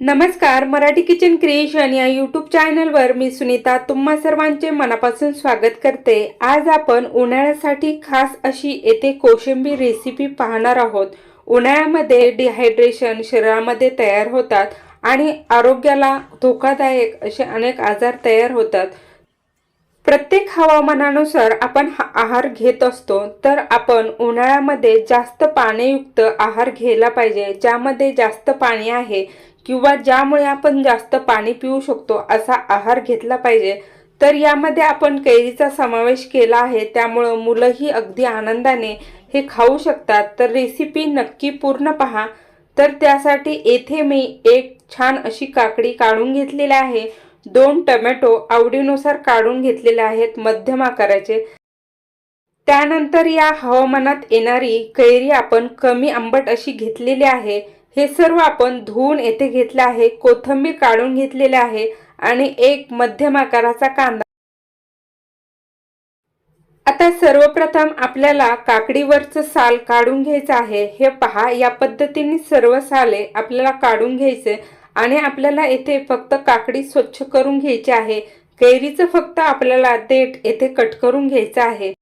नमस्कार Marathi kitchen creation या YouTube चॅनलवर मी सुनीता तुम्हा सर्वांचे मनापासून स्वागत करते. आज आपण उन्हाळ्यासाठी खास अशी येथे कोशिंबीर रेसिपी पाहणार आहोत. उन्हाळ्यामध्ये डिहायड्रेशन शरीरामध्ये तयार होतात आणि आरोग्याला धोकादायक असे अनेक आजार तयार होतात. प्रत्येक हवामानानुसार आपण हा आहार घेत असतो तर आपण उन्हाळ्यामध्ये जास्त पाण्यायुक्त आहार घ्यायला पाहिजे ज्यामध्ये जास्त पाणी आहे. किंवा ज्यामुळे आपण जास्त पाणी पिऊ शकतो असा आहार घेतला पाहिजे. तर यामध्ये आपण कैरीचा समावेश केला आहे. त्यामुळं मुलंही अगदी आनंदाने हे खाऊ शकतात. तर रेसिपी नक्की पूर्ण पहा. तर त्यासाठी येथे मी एक छान अशी काकडी काढून घेतलेली आहे. दोन टमॅटो आवडीनुसार काढून घेतलेले आहेत मध्यम आकाराचे. त्यानंतर या हवामानात येणारी कैरी आपण कमी आंबट अशी घेतलेली आहे. हे सर्व आपण धुवून येथे घेतले आहे कोथिंबीर काढून घेतलेले आहे आणि एक मध्यम आकाराचा कांदा. आता सर्वप्रथम आपल्याला काकडीवरचं साल काढून घ्यायचं आहे. हे पहा या पद्धतीने सर्व साले आपल्याला काढून घ्यायचे आणि आपल्याला येथे फक्त काकडी स्वच्छ करून घ्यायची आहे. कैरीचं फक्त आपल्याला देठ येथे कट करून घ्यायचं आहे.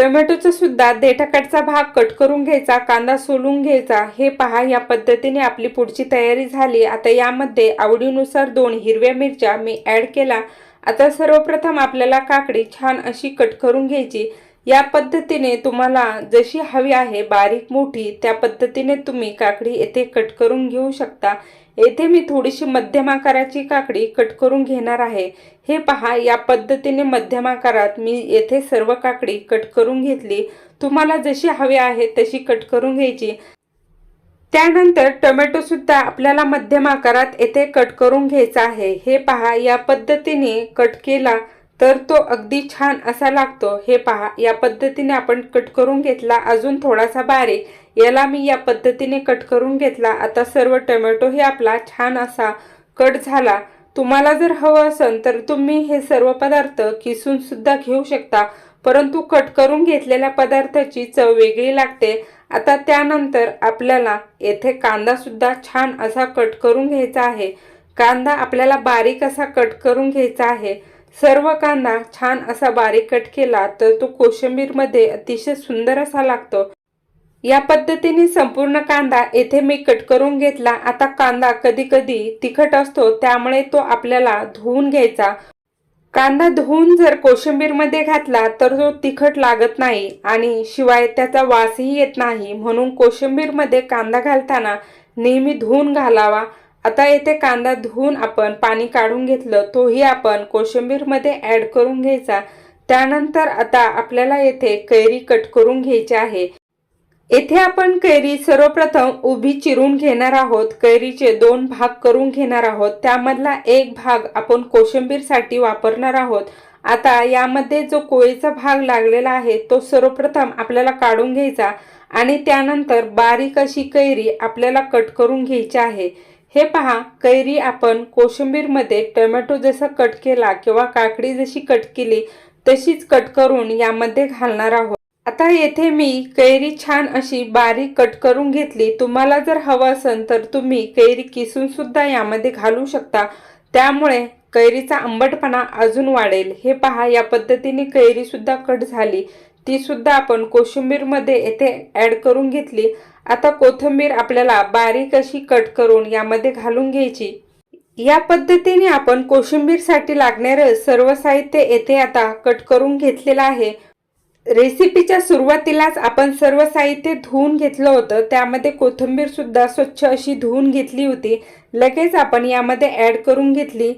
टोमॅटोचा सुद्धा देठाकडचा भाग कट करून घ्यायचा कांदा सोलून घ्यायचा हे पहा या पद्धतीने आपली पुढची तयारी झाली. आता यामध्ये आवडीनुसार दोन हिरव्या मिरच्या मी ॲड केला. आता सर्वप्रथम आपल्याला काकडी छान अशी कट करून घ्यायची. या पद्धतीने तुम्हाला जशी हवी आहे बारीक मोठी त्या पद्धतीने तुम्ही काकडी येथे कट करून घेऊ शकता. येथे मी थोडीशी मध्यम आकाराची काकडी कट करून घेणार आहे. हे पहा या पद्धतीने मध्यम आकारात मी येथे सर्व काकडी कट करून घेतली. तुम्हाला जशी हवी आहे तशी कट करून घ्यायची. त्यानंतर टोमॅटो सुद्धा आपल्याला मध्यम आकारात येथे कट करून घ्यायचा आहे. हे पहा या पद्धतीने कट केला. तर तो अगदी छान असा लागतो. हे पहा या पद्धतीने आपण कट करून घेतला. अजून थोडासा बारीक. याला मी या पद्धतीने कट करून घेतला. आता सर्व टोमॅटो हे आपला छान असा कट झाला. तुम्हाला जर हवं असेल तर तुम्ही हे सर्व पदार्थ किसूनसुद्धा घेऊ शकता. परंतु कट करून घेतलेल्या पदार्थाची चव वेगळी लागते. आता त्यानंतर आपल्याला येथे कांदासुद्धा छान असा कट करून घ्यायचा आहे. कांदा आपल्याला बारीक असा कट करून घ्यायचा आहे. सर्व कांदा छान असा बारीक कट केला तर तो कोशिंबीरमध्ये अतिशय सुंदर असा लागतो. या पद्धतीने संपूर्ण कांदा येथे मी कट करून घेतला. आता कांदा कधी कधी तिखट असतो त्यामुळे तो आपल्याला धुवून घ्यायचा. कांदा धुवून जर कोशिंबीरमध्ये घातला तर तो तिखट लागत नाही आणि शिवाय त्याचा वासही येत नाही. म्हणून कोशिंबीरमध्ये कांदा घालताना नेहमी धुवून घालावा. आता येथे कांदा धुवून आपण पाणी काढून घेतलं तोही आपण कोशिंबीरमध्ये ॲड करून घ्यायचा. त्यानंतर आता आपल्याला येथे कैरी कट करून घ्यायची आहे. येथे आपण कैरी सर्वप्रथम उभी चिरून घेणार आहोत. कैरीचे दोन भाग करून घेणार आहोत. त्यामधला एक भाग आपण कोशिंबीरसाठी वापरणार आहोत. आता यामध्ये जो कोळीचा भाग लागलेला आहे तो सर्वप्रथम आपल्याला काढून घ्यायचा आणि त्यानंतर बारीक अशी कैरी आपल्याला कट करून घ्यायची आहे. हे पहा कैरी आपण कोशिंबीरमध्ये टोमॅटो जसा कट केला किंवा काकडी जशी कट केली तशीच कट करून यामध्ये घालणार आहोत. आता येथे मी कैरी छान अशी बारीक कट करून घेतली. तुम्हाला जर हवं असेल तर तुम्ही कैरी किसून सुद्धा यामध्ये घालू शकता. त्यामुळे कैरीचा आंबटपणा अजून वाढेल. हे पहा या पद्धतीने कैरी सुद्धा कट झाली. ती सुद्धा आपण कोशिंबीरमध्ये येथे ॲड करून घेतली. आता कोथिंबीर आपल्याला बारीक अशी कट करून यामध्ये घालून घ्यायची. या पद्धतीने आपण कोशिंबीरसाठी लागणारं सर्व साहित्य येथे आता कट करून घेतलेलं आहे. रेसिपीच्या सुरुवातीलाच आपण सर्व साहित्य धुवून घेतलं होतं. त्यामध्ये कोथिंबीरसुद्धा स्वच्छ अशी धुवून घेतली होती. लगेच आपण यामध्ये ॲड करून घेतली.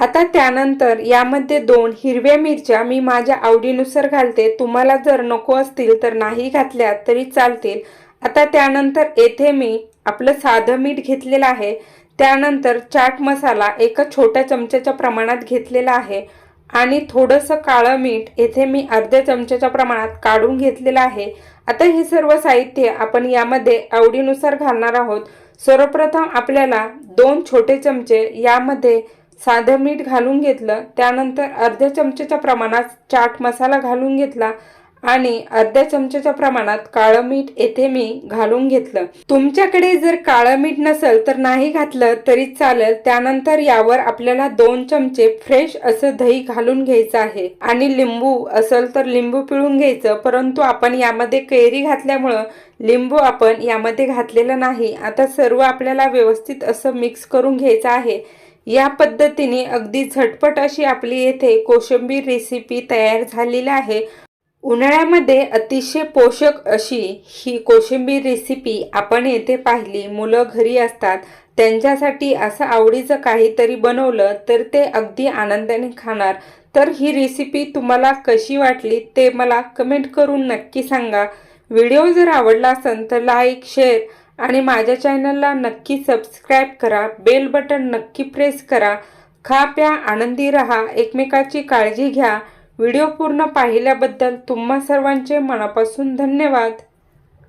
आता त्यानंतर यामध्ये दोन हिरव्या मिरच्या मी माझ्या आवडीनुसार घालते. तुम्हाला जर नको असतील तर नाही घातल्या तरी चालतील. आता त्यानंतर येथे मी आपलं साधं मीठ घेतलेलं आहे. त्यानंतर चाट मसाला एका छोट्या चमच्याच्या प्रमाणात घेतलेला आहे. आणि थोडंसं काळं मीठ येथे मी अर्ध्या चमच्याच्या प्रमाणात काढून घेतलेलं आहे. आता हे सर्व साहित्य आपण यामध्ये आवडीनुसार घालणार आहोत. सर्वप्रथम आपल्याला दोन छोटे चमचे यामध्ये साधं मीठ घालून घेतलं. त्यानंतर अर्ध्या चमच्याच्या प्रमाणात चाट मसाला घालून घेतला. आणि अर्ध्या चमच्याच्या प्रमाणात काळं मीठ येथे मी घालून घेतलं. तुमच्याकडे जर काळं मीठ नसेल तर नाही घातलं तरी चालेल त्यानंतर यावर आपल्याला दोन चमचे फ्रेश असं दही घालून घ्यायचं आहे. आणि लिंबू असेल तर लिंबू पिळून घ्यायचं परंतु आपण यामध्ये कैरी घातल्यामुळं लिंबू आपण यामध्ये घातलेलं नाही. आता सर्व आपल्याला व्यवस्थित असं मिक्स करून घ्यायचं आहे. या पद्धतीने अगदी झटपट अशी आपली येथे कोशिंबीर रेसिपी तयार झालेली आहे. उन्हाळ्यामध्ये अतिशय पोषक अशी ही कोशिंबीर रेसिपी आपण येथे पाहिली. मुलं घरी असतात. त्यांच्यासाठी असं आवडीचं काहीतरी बनवलं तर ते अगदी आनंदाने खाणार. तर ही रेसिपी तुम्हाला कशी वाटली ते मला कमेंट करून नक्की सांगा. व्हिडिओ जर आवडला असेल तर लाईक शेअर आणि माझ्या चॅनलला नक्की सबस्क्राईब करा. बेल बटन नक्की प्रेस करा. खा प्या आनंदी रहा. एकमेकाची काळजी घ्या. व्हिडिओ पूर्ण पाहिल्याबद्दल तुम्हा सर्वांचे मनापासून धन्यवाद.